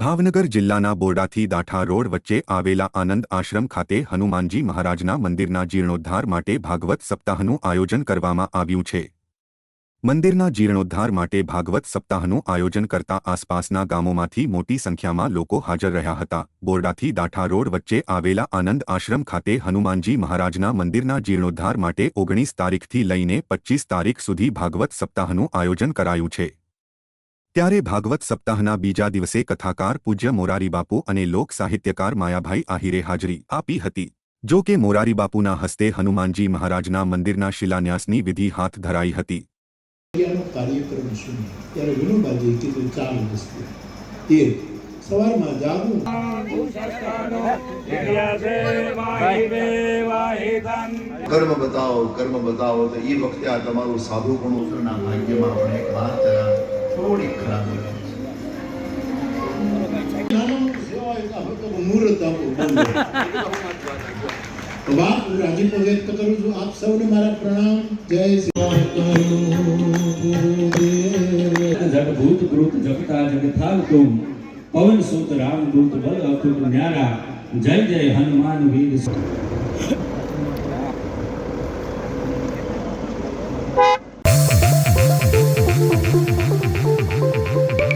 ભાવનગર જિલ્લાના બોરડાથી દાઠા રોડ વચ્ચે આવેલા આનંદ આશ્રમ ખાતે હનુમાનજી મહારાજના મંદિરના જીર્ણોદ્ધાર માટે ભાગવત સપ્તાહનું આયોજન કરવામાં આવ્યું છે. મંદિરના જીર્ણોદ્ધાર માટે ભાગવત સપ્તાહનું આયોજન કરતા આસપાસના ગામોમાંથી મોટી સંખ્યામાં લોકો હાજર રહ્યા હતા. બોરડાથી દાઠા રોડ વચ્ચે આવેલા આનંદ આશ્રમ ખાતે હનુમાનજી મહારાજના મંદિરના જીર્ણોદ્ધાર માટે ઓગણીસ તારીખથી લઈને પચ્ચીસ તારીખ સુધી ભાગવત સપ્તાહનું આયોજન કરાયું છે. ત્યારે ભાગવત સપ્તાહના બીજા દિવસે કથાકાર પૂજ્ય મોરારીબાપુ અને લોક સાહિત્યકાર માયાભાઈ આહિરે હાજરી આપી હતી. જો કે મોરારીબાપુના હસ્તે હનુમાનજી મહારાજના મંદિરના શિલાન્યાસની વિધિ હાથ ધરાઈ હતી. કાર્યક્રમ શું ત્યારે વિનોબાજીએ કીધું ચાર વસ્તુ એક સવારમાં જાગવું કર્મ બતાવો કર્મ બતાવો તો એ વખતે આ તમારું સાધુ પણ ઉત્તરના ભાગ્યમાં પણ એક વાત થોડીક ખરાબી તો તો. તો વ્યક્ત કરું છું. આપ સૌને મારા પ્રણામ. જય શ્રી જગભૂત ગ્રુપ જગતા જગથાલ તુમ. પવન સુત રામ દૂત બલ અકૃત ન્યારા. જય જય હનુમાન વીર.